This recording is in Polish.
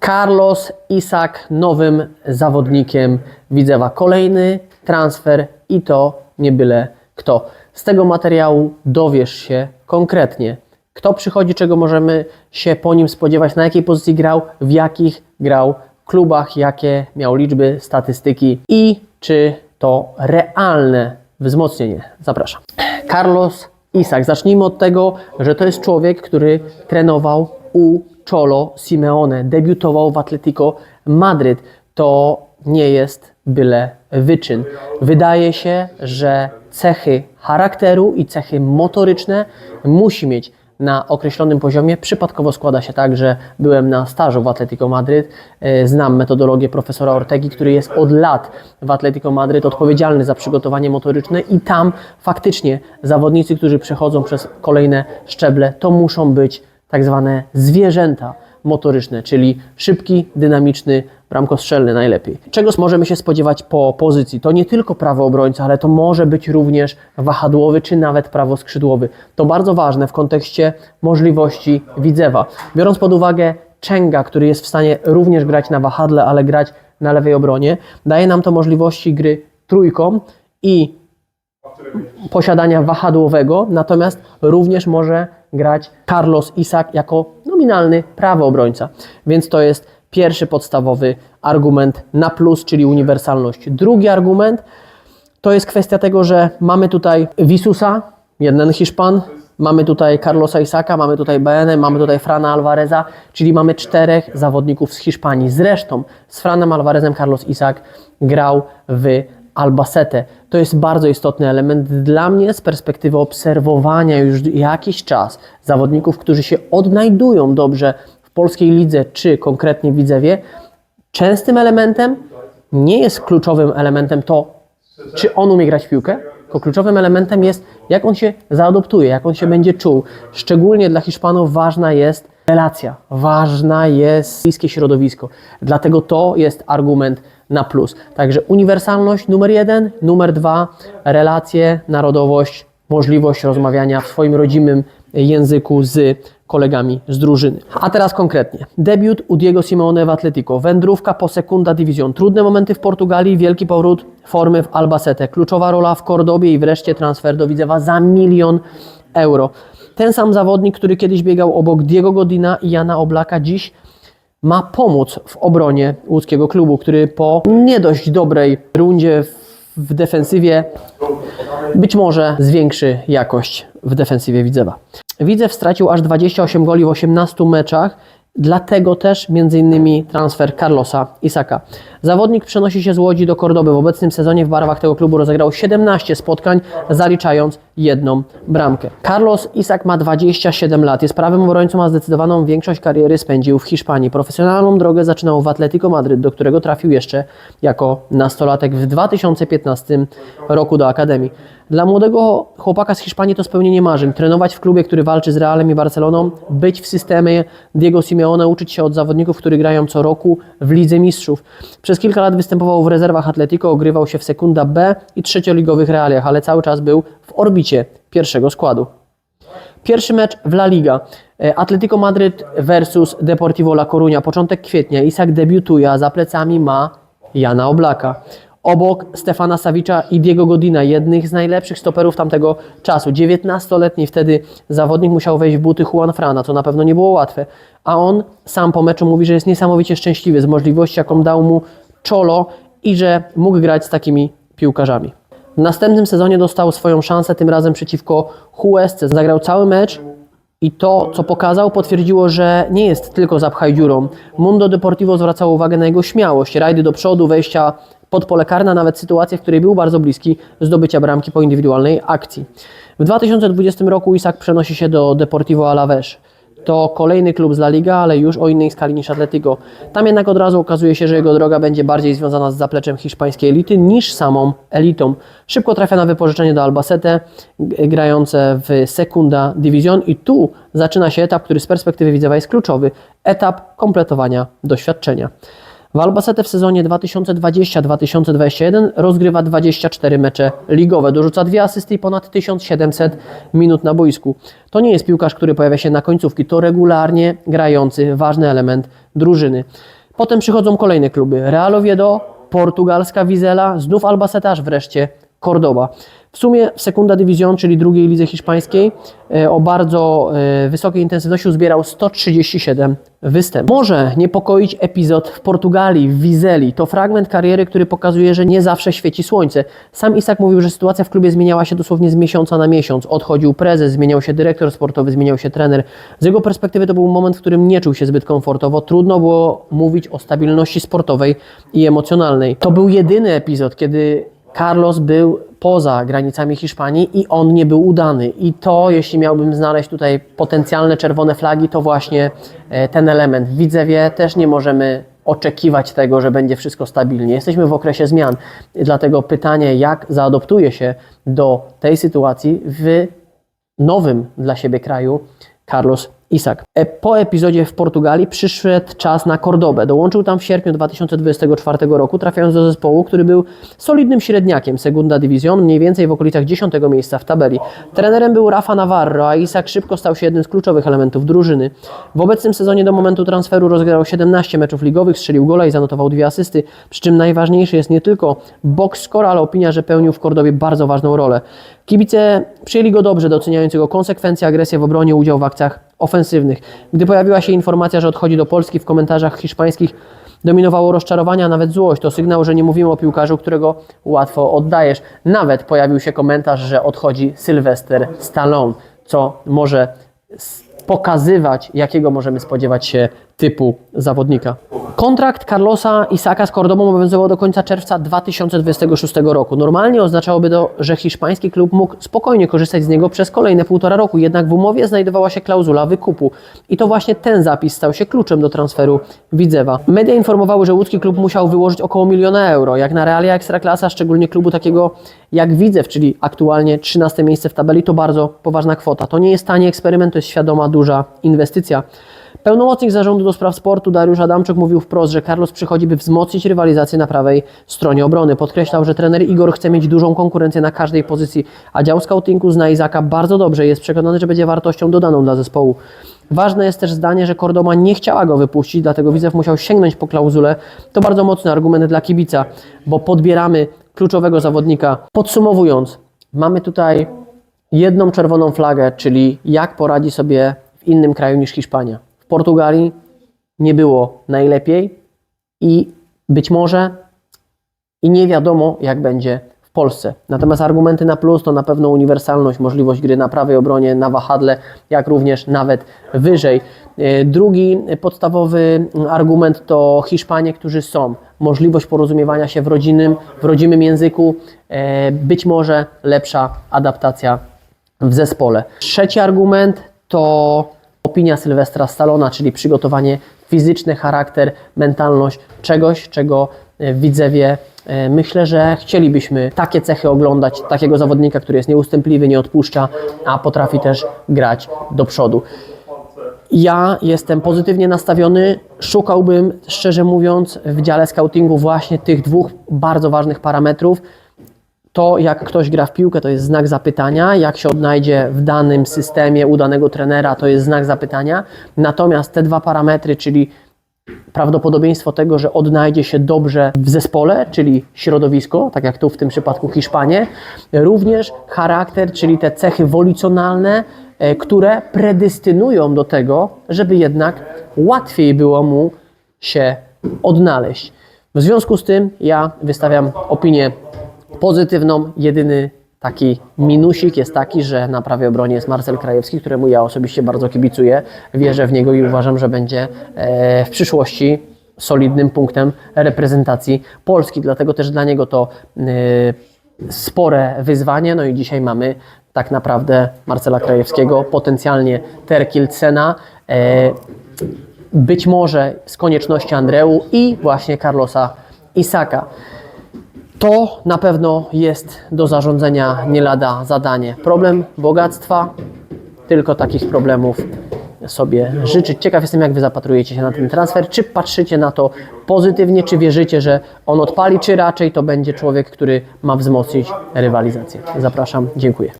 Carlos Isak nowym zawodnikiem Widzewa. Kolejny transfer i to nie byle kto. Z tego materiału dowiesz się konkretnie, kto przychodzi, czego możemy się po nim spodziewać, na jakiej pozycji grał, w jakich grał klubach, jakie miał liczby, statystyki i czy to realne wzmocnienie. Zapraszam. Carlos Isak. Zacznijmy od tego, że to jest człowiek, który trenował u Cholo Simeone, debiutował w Atletico Madryt. To nie jest byle wyczyn. Wydaje się, że cechy charakteru i cechy motoryczne musi mieć na określonym poziomie. Przypadkowo składa się tak, że byłem na stażu w Atletico Madryt. E, Znam metodologię profesora Ortegi, który jest od lat w Atletico Madryt odpowiedzialny za przygotowanie motoryczne i tam faktycznie zawodnicy, którzy przechodzą przez kolejne szczeble, to muszą być tak zwane zwierzęta motoryczne, czyli szybki, dynamiczny, bramkostrzelny najlepiej. Czego możemy się spodziewać po pozycji? To nie tylko prawy obrońca, ale to może być również wahadłowy czy nawet prawoskrzydłowy. To bardzo ważne w kontekście możliwości Widzewa. Biorąc pod uwagę Czenga, który jest w stanie również grać na wahadle, ale grać na lewej obronie, daje nam to możliwości gry trójką i posiadania wahadłowego, natomiast również może grać Carlos Isak jako nominalny prawy obrońca. Więc to jest pierwszy podstawowy argument na plus, czyli uniwersalność. Drugi argument to jest kwestia tego, że mamy tutaj Visusa, jeden Hiszpan, mamy tutaj Carlosa Isaka, mamy tutaj Benę, mamy tutaj Frana Alvareza, czyli mamy czterech zawodników z Hiszpanii. Zresztą z Franem Alvarezem Carlos Isak grał w Albacete. To jest bardzo istotny element dla mnie z perspektywy obserwowania już jakiś czas zawodników, którzy się odnajdują dobrze w polskiej lidze, czy konkretnie w Widzewie. Częstym elementem nie jest kluczowym elementem to, czy on umie grać w piłkę, tylko kluczowym elementem jest, jak on się zaadoptuje, jak on się będzie czuł. Szczególnie dla Hiszpanów ważna jest relacja, ważna jest bliskie środowisko. Dlatego to jest argument na plus. Także uniwersalność numer jeden, numer dwa, relacje, narodowość, możliwość rozmawiania w swoim rodzimym języku z kolegami z drużyny. A teraz konkretnie. Debiut u Diego Simeone w Atletico. Wędrówka po Sekunda Division. Trudne momenty w Portugalii, wielki powrót formy w Albacete. Kluczowa rola w Cordobie i wreszcie transfer do Widzewa za milion euro. Ten sam zawodnik, który kiedyś biegał obok Diego Godina i Jana Oblaka, dziś ma pomóc w obronie łódzkiego klubu, który po nie dość dobrej rundzie w- defensywie być może zwiększy jakość w defensywie Widzewa. Widzew stracił aż 28 goli w 18 meczach, dlatego też m.in. transfer Carlosa Isaka. Zawodnik przenosi się z Łodzi do Kordoby. W obecnym sezonie w barwach tego klubu rozegrał 17 spotkań, zaliczając jedną bramkę. Carlos Isak ma 27 lat, jest prawym obrońcą, a zdecydowaną większość kariery spędził w Hiszpanii. Profesjonalną drogę zaczynał w Atletico Madryt, do którego trafił jeszcze jako nastolatek w 2015 roku do Akademii. Dla młodego chłopaka z Hiszpanii to spełnienie marzeń. Trenować w klubie, który walczy z Realem i Barceloną, być w systemie Diego Simeone, uczyć się od zawodników, którzy grają co roku w Lidze Mistrzów. Przez kilka lat występował w rezerwach Atletico, ogrywał się w Sekunda B i trzecioligowych realiach, ale cały czas był w orbicie pierwszego składu. Pierwszy mecz w La Liga. E, Atletico Madryt versus Deportivo La Coruña. Początek kwietnia. Isak debiutuje, a za plecami ma Jana Oblaka. Obok Stefana Savicza i Diego Godina, jednych z najlepszych stoperów tamtego czasu. 19-letni wtedy zawodnik musiał wejść w buty Juan Frana, co na pewno nie było łatwe. A on sam po meczu mówi, że jest niesamowicie szczęśliwy z możliwości, jaką dał mu Czolo i że mógł grać z takimi piłkarzami. W następnym sezonie dostał swoją szansę, tym razem przeciwko Huesce. Zagrał cały mecz i to, co pokazał, potwierdziło, że nie jest tylko zapchaj dziurą. Mundo Deportivo zwracało uwagę na jego śmiałość, rajdy do przodu, wejścia pod pole karne, nawet sytuacje, w której był bardzo bliski zdobycia bramki po indywidualnej akcji. W 2020 roku Isak przenosi się do Deportivo Alavés. To kolejny klub z La Liga, ale już o innej skali niż Atletico. Tam jednak od razu okazuje się, że jego droga będzie bardziej związana z zapleczem hiszpańskiej elity niż samą elitą. Szybko trafia na wypożyczenie do Albacete, grające w Secunda Division i tu zaczyna się etap, który z perspektywy widzowa jest kluczowy. Etap kompletowania doświadczenia. W Albacete w sezonie 2020-2021 rozgrywa 24 mecze ligowe, dorzuca dwie asysty i ponad 1700 minut na boisku. To nie jest piłkarz, który pojawia się na końcówki, to regularnie grający ważny element drużyny. Potem przychodzą kolejne kluby. Real Oviedo, portugalska Wizela, znów Albacete, aż wreszcie Cordoba. W sumie w Segunda División, czyli drugiej lidze hiszpańskiej, e, o bardzo e, wysokiej intensywności uzbierał 137 występów. Może niepokoić epizod w Portugalii, w Wizeli. To fragment kariery, który pokazuje, że nie zawsze świeci słońce. Sam Isak mówił, że sytuacja w klubie zmieniała się dosłownie z miesiąca na miesiąc. Odchodził prezes, zmieniał się dyrektor sportowy, zmieniał się trener. Z jego perspektywy to był moment, w którym nie czuł się zbyt komfortowo. Trudno było mówić o stabilności sportowej i emocjonalnej. To był jedyny epizod, kiedy Carlos był poza granicami Hiszpanii i on nie był udany. I to, jeśli miałbym znaleźć tutaj potencjalne czerwone flagi, to właśnie e, ten element. W Widzewie też nie możemy oczekiwać tego, że będzie wszystko stabilnie. Jesteśmy w okresie zmian. Dlatego pytanie, jak zaadoptuje się do tej sytuacji w nowym dla siebie kraju Carlos Isak. E, Po epizodzie w Portugalii przyszedł czas na Cordobę. Dołączył tam w sierpniu 2024 roku, trafiając do zespołu, który był solidnym średniakiem Segunda División, mniej więcej w okolicach 10 miejsca w tabeli. Trenerem był Rafa Navarro, a Isak szybko stał się jednym z kluczowych elementów drużyny. W obecnym sezonie do momentu transferu rozgrał 17 meczów ligowych, strzelił gola i zanotował dwie asysty, przy czym najważniejszy jest nie tylko box score, ale opinia, że pełnił w Cordobie bardzo ważną rolę. Kibice przyjęli go dobrze, doceniając jego konsekwencje, agresję w obronie, udział w akcjach ofensywnych. Gdy pojawiła się informacja, że odchodzi do Polski, w komentarzach hiszpańskich dominowało rozczarowanie, a nawet złość. To sygnał, że nie mówimy o piłkarzu, którego łatwo oddajesz. Nawet pojawił się komentarz, że odchodzi Sylwester Stallone, co może pokazywać, jakiego możemy spodziewać się typu zawodnika. Kontrakt Carlosa Isaka z Cordobą obowiązywał do końca czerwca 2026 roku. Normalnie oznaczałoby to, że hiszpański klub mógł spokojnie korzystać z niego przez kolejne półtora roku, jednak w umowie znajdowała się klauzula wykupu. I to właśnie ten zapis stał się kluczem do transferu Widzewa. Media informowały, że łódzki klub musiał wyłożyć około miliona euro. Jak na realia Ekstraklasa, szczególnie klubu takiego jak Widzew, czyli aktualnie 13 miejsce w tabeli, to bardzo poważna kwota. To nie jest tani eksperyment, to jest świadoma, duża inwestycja. Pełnomocnik zarządu do spraw sportu Dariusz Adamczuk mówił wprost, że Carlos przychodzi, by wzmocnić rywalizację na prawej stronie obrony. Podkreślał, że trener Igor chce mieć dużą konkurencję na każdej pozycji, a dział scoutingu zna Izaka bardzo dobrze i jest przekonany, że będzie wartością dodaną dla zespołu. Ważne jest też zdanie, że Cordoma nie chciała go wypuścić, dlatego Widzew musiał sięgnąć po klauzulę. To bardzo mocny argument dla kibica, bo podbieramy kluczowego zawodnika. Podsumowując, mamy tutaj jedną czerwoną flagę, czyli jak poradzi sobie w innym kraju niż Hiszpania. W Portugalii nie było najlepiej i być może i nie wiadomo, jak będzie w Polsce. Natomiast argumenty na plus to na pewno uniwersalność, możliwość gry na prawej obronie, na wahadle, jak również nawet wyżej. E, Drugi podstawowy argument to Hiszpanie, którzy są. Możliwość porozumiewania się w, rodzinnym, w rodzimym języku, e, być może lepsza adaptacja w zespole. Trzeci argument to opinia Sylwestra Stallona, czyli przygotowanie fizyczne, charakter, mentalność czegoś, czego e, Widzewie e, myślę, że chcielibyśmy takie cechy oglądać, takiego zawodnika, który jest nieustępliwy, nie odpuszcza, a potrafi też grać do przodu. Ja jestem pozytywnie nastawiony. Szukałbym, szczerze mówiąc, w dziale scoutingu właśnie tych dwóch bardzo ważnych parametrów. To, jak ktoś gra w piłkę, to jest znak zapytania. Jak się odnajdzie w danym systemie u danego trenera, to jest znak zapytania. Natomiast te dwa parametry, czyli prawdopodobieństwo tego, że odnajdzie się dobrze w zespole, czyli środowisko, tak jak tu w tym przypadku Hiszpanie, również charakter, czyli te cechy wolicjonalne, e, które predestynują do tego, żeby jednak łatwiej było mu się odnaleźć. W związku z tym ja wystawiam opinię pozytywną. Jedyny taki minusik jest taki, że na prawej obronie jest Marcel Krajewski, któremu ja osobiście bardzo kibicuję. Wierzę w niego i uważam, że będzie e, w przyszłości solidnym punktem reprezentacji Polski. Dlatego też dla niego to e, spore wyzwanie. No i dzisiaj mamy tak naprawdę Marcela Krajewskiego, potencjalnie Terkilcena, e, być może z konieczności Andreu i właśnie Carlosa Isaka. To na pewno jest do zarządzania nie lada zadanie. Problem bogactwa, tylko takich problemów sobie życzyć. Ciekaw jestem, jak Wy zapatrujecie się na ten transfer. Czy patrzycie na to pozytywnie, czy wierzycie, że on odpali, czy raczej to będzie człowiek, który ma wzmocnić rywalizację. Zapraszam, dziękuję.